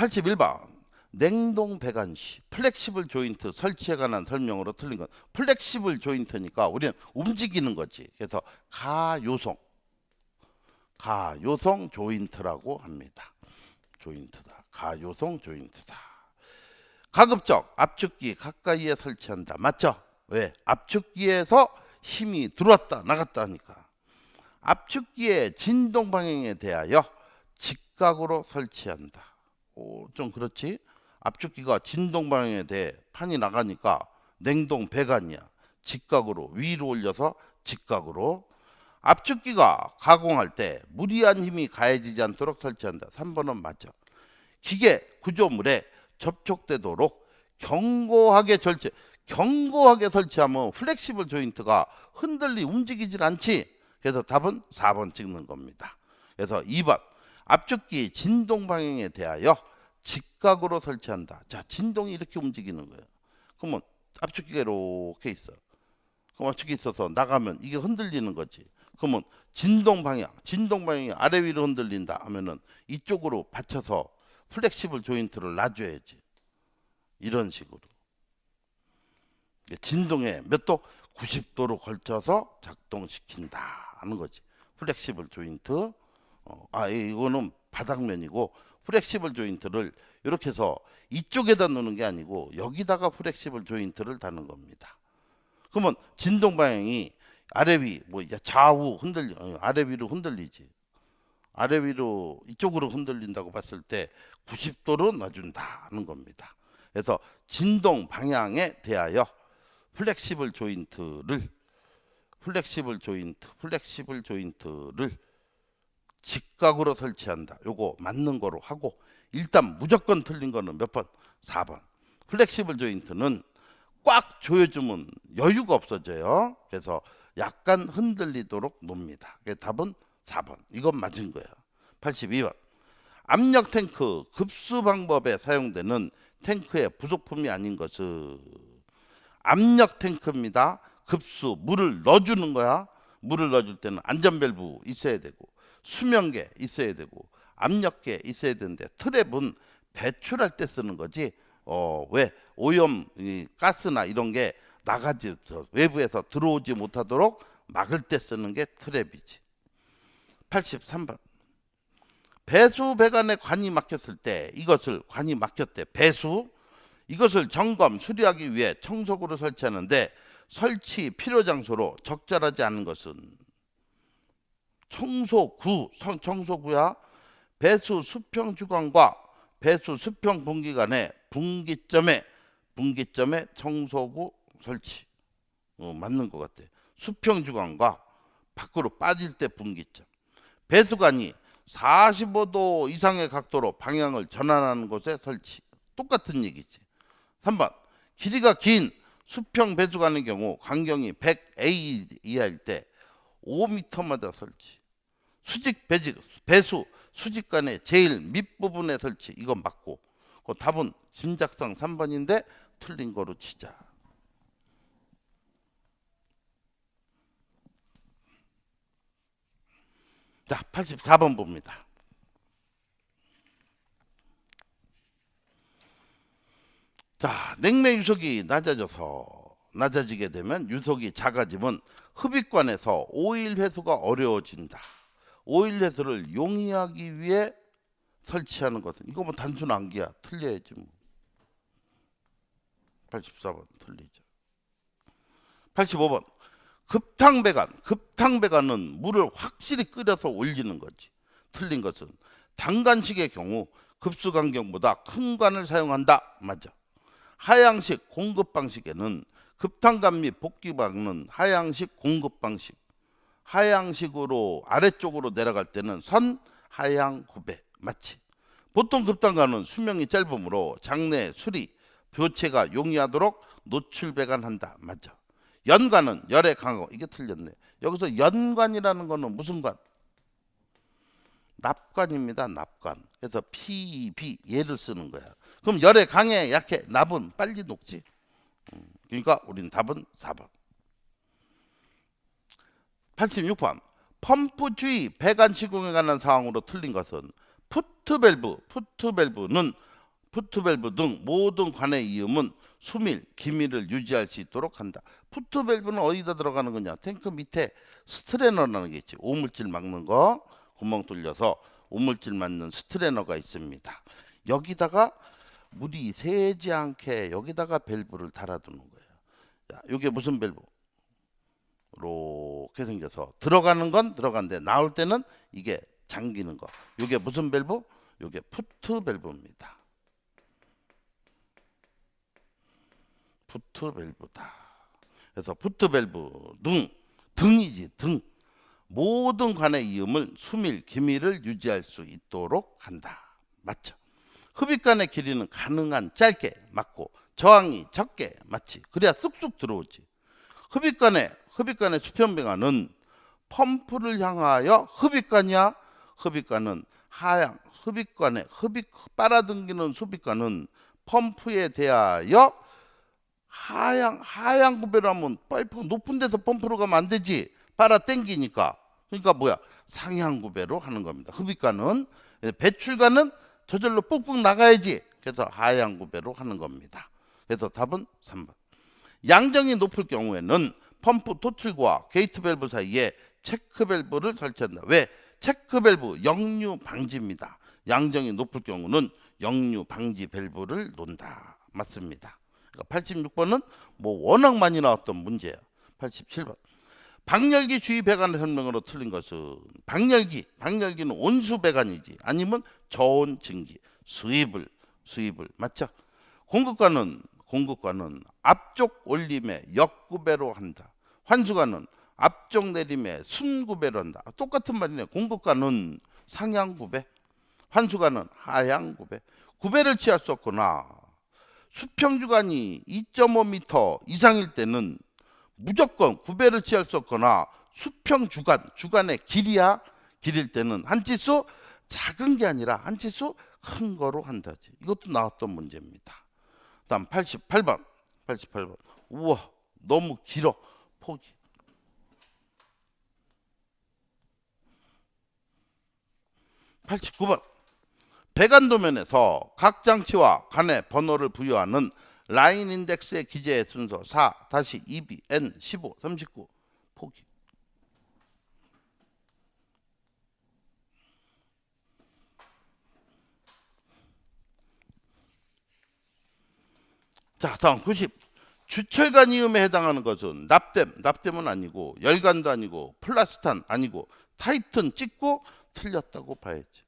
81번 냉동 배관 시 플렉시블 조인트 설치에 관한 설명으로 틀린 건 플렉시블 조인트니까 우리는 움직이는 거지. 그래서 가요성 가요성 조인트라고 합니다. 조인트다. 가요성 조인트다. 가급적 압축기 가까이에 설치한다. 맞죠? 왜? 압축기에서 힘이 들어왔다 나갔다 하니까. 압축기의 진동 방향에 대하여 직각으로 설치한다. 오, 좀 그렇지? 압축기가 진동 방향에 대해 판이 나가니까 냉동 배관이야. 직각으로 위로 올려서 직각으로 압축기가 가공할 때 무리한 힘이 가해지지 않도록 설치한다. 3번은 맞죠. 기계 구조물에 접촉되도록 견고하게 설치 견고하게 설치하면 플렉시블 조인트가 흔들리 움직이질 않지. 그래서 답은 4번 찍는 겁니다. 그래서 2번 압축기 진동 방향에 대하여 직각으로 설치한다. 자, 진동이 이렇게 움직이는 거예요. 그러면 압축기가 이렇게 있어. 그럼 압축기 있어서 나가면 이게 흔들리는 거지. 그러면 진동 방향, 진동 방향이 아래 위로 흔들린다 하면은 이쪽으로 받쳐서 플렉시블 조인트를 놔줘야지. 이런 식으로. 진동에 몇 도? 90도로 걸쳐서 작동시킨다 하는 거지. 플렉시블 조인트. 어, 아 이거는 바닥면이고 플렉시블 조인트를 이렇게 해서 이쪽에다 놓는 게 아니고 여기다가 플렉시블 조인트를 다는 겁니다. 그러면 진동 방향이 아래 위, 뭐 좌우 흔들리, 어, 아래 위로 흔들리지. 아래 위로 이쪽으로 흔들린다고 봤을 때 90도로 놔준다 하는 겁니다. 그래서 진동 방향에 대하여 플렉시블 조인트를 플렉시블 조인트, 플렉시블 조인트를 직각으로 설치한다. 요거 맞는 거로 하고 일단 무조건 틀린 거는 몇 번? 4번. 플렉시블 조인트는 꽉 조여주면 여유가 없어져요. 그래서 약간 흔들리도록 놉니다. 답은 4번. 이건 맞은 거예요. 82번. 압력 탱크 급수 방법에 사용되는 탱크의 부속품이 아닌 것은 압력 탱크입니다. 급수 물을 넣어주는 거야. 물을 넣어줄 때는 안전밸브 있어야 되고 수명계 있어야 되고 압력계 있어야 되는데 트랩은 배출할 때 쓰는 거지. 어 왜 오염 이 가스나 이런 게 나가지 외부에서 들어오지 못하도록 막을 때 쓰는 게 트랩이지. 83번. 배수 배관에 관이 막혔을 때 이것을 관이 막혔대. 배수 이것을 점검 수리하기 위해 청소구를 설치하는데 설치 필요 장소로 적절하지 않은 것은 청소구 청소구야 배수 수평 주관과 배수 수평 분기 간의 분기점에 분기점에 청소구 설치 어, 맞는 것 같아. 수평 주관과 밖으로 빠질 때 분기점. 배수관이 45도 이상의 각도로 방향을 전환하는 곳에 설치. 똑같은 얘기지. 3번 길이가 긴 수평 배수관의 경우 간경이 100A 이하일 때 5m마다 설치. 수직 배직 배수 수직관의 제일 밑부분에 설치. 이건 맞고. 그 답은 짐작상 3번인데 틀린 거로 치자. 자, 84번 봅니다. 자, 냉매 유속이 낮아져서 낮아지게 되면 유속이 작아지면 흡입관에서 오일 회수가 어려워진다. 오일 회수를 용이하기 위해 설치하는 것은 이거 뭐 단순 암기야. 틀려야지 뭐. 84번 틀리죠. 85번 급탕 배관. 급탕 배관은 물을 확실히 끓여서 올리는 거지. 틀린 것은 단간식의 경우 급수 간격보다 큰 관을 사용한다. 맞아. 하향식 공급 방식에는 급탕관 및 복기방은 하향식 공급 방식. 하향식으로 아래쪽으로 내려갈 때는 선 하향 구배 맞지? 보통 급탕관은 수명이 짧으므로 장내 수리 교체가 용이하도록 노출 배관한다. 맞아. 연관은 열의 강호 이게 틀렸네. 여기서 연관이라는 거는 무슨 관? 납관입니다. 납관. 그래서 PB 얘를 쓰는 거야. 그럼 열의 강해 약해 납은 빨리 녹지. 음, 그러니까 우린 답은 4번. 86번. 펌프 주의 배관 시공에 관한 사항으로 틀린 것은 푸트 밸브, 푸트 밸브는 푸트밸브 등 모든 관의 이음은 수밀, 기밀을 유지할 수 있도록 한다. 푸트밸브는 어디다 들어가는 거냐? 탱크 밑에 스트레너라는 게 있지. 오물질 막는 거 구멍 뚫려서 오물질 맞는 스트레너가 있습니다. 여기다가 물이 새지 않게 여기다가 밸브를 달아두는 거예요. 자, 이게 무슨 밸브? 이렇게 생겨서 들어가는 건 들어간데 나올 때는 이게 잠기는 거. 이게 무슨 밸브? 이게 푸트 밸브입니다. 푸트 밸브다. 그래서 푸트 밸브 등 등이지 등 모든 관의 이음을 수밀 기밀을 유지할 수 있도록 한다. 맞죠? 흡입관의 길이는 가능한 짧게 맞고 저항이 적게 맞지. 그래야 쑥쑥 들어오지. 흡입관의 흡입관의 수평배관은 펌프를 향하여 흡입관이야. 흡입관은 하향 흡입관에 흡입 빨아당기는 흡입관은 펌프에 대하여 하향 하향 구배로 하면 파이프 높은 데서 펌프로 가면 안 되지. 빨아 당기니까. 그러니까 뭐야? 상향 구배로 하는 겁니다. 흡입관은 배출관은 저절로 뿍뿍 나가야지. 그래서 하향 구배로 하는 겁니다. 그래서 답은 3번. 양정이 높을 경우에는 펌프 토출과 게이트 밸브 사이에 체크 밸브를 설치한다. 왜? 체크 밸브 역류 방지입니다. 양정이 높을 경우는 역류 방지 밸브를 놓는다. 맞습니다. 그러니까 86번은 뭐 워낙 많이 나왔던 문제예요. 87번. 방열기 주의 배관의 설명으로 틀린 것은 방열기, 방열기는 온수 배관이지 아니면 저온 증기, 수입을 수입을 맞죠? 공급관은 공급관은 앞쪽 올림에 역구배로 한다. 환수관은 앞쪽 내림에 순구배로 한다. 똑같은 말이네. 공급관은 상향구배, 환수관은 하향구배. 구배를 취할 수 없거나 수평주간이 2.5m 이상일 때는 무조건 구배를 취할 수 없거나 수평 주간 주간의 길이야 길일 때는 한 치수 작은 게 아니라 한 치수 큰 거로 한다지. 이것도 나왔던 문제입니다. 다음 88번. 88번. 우와, 너무 길어. 포기. (89번) 배관 도면에서 각 장치와 간의 번호를 부여하는 라인 인덱스의 기재의 순서 4 다시 2b n 15 39 포기 자 다음 90 주철관 이음에 해당하는 것은 납댐 납댐은 아니고 열관도 아니고 플라스탄 아니고 타이튼 찍고 틀렸다고 봐야지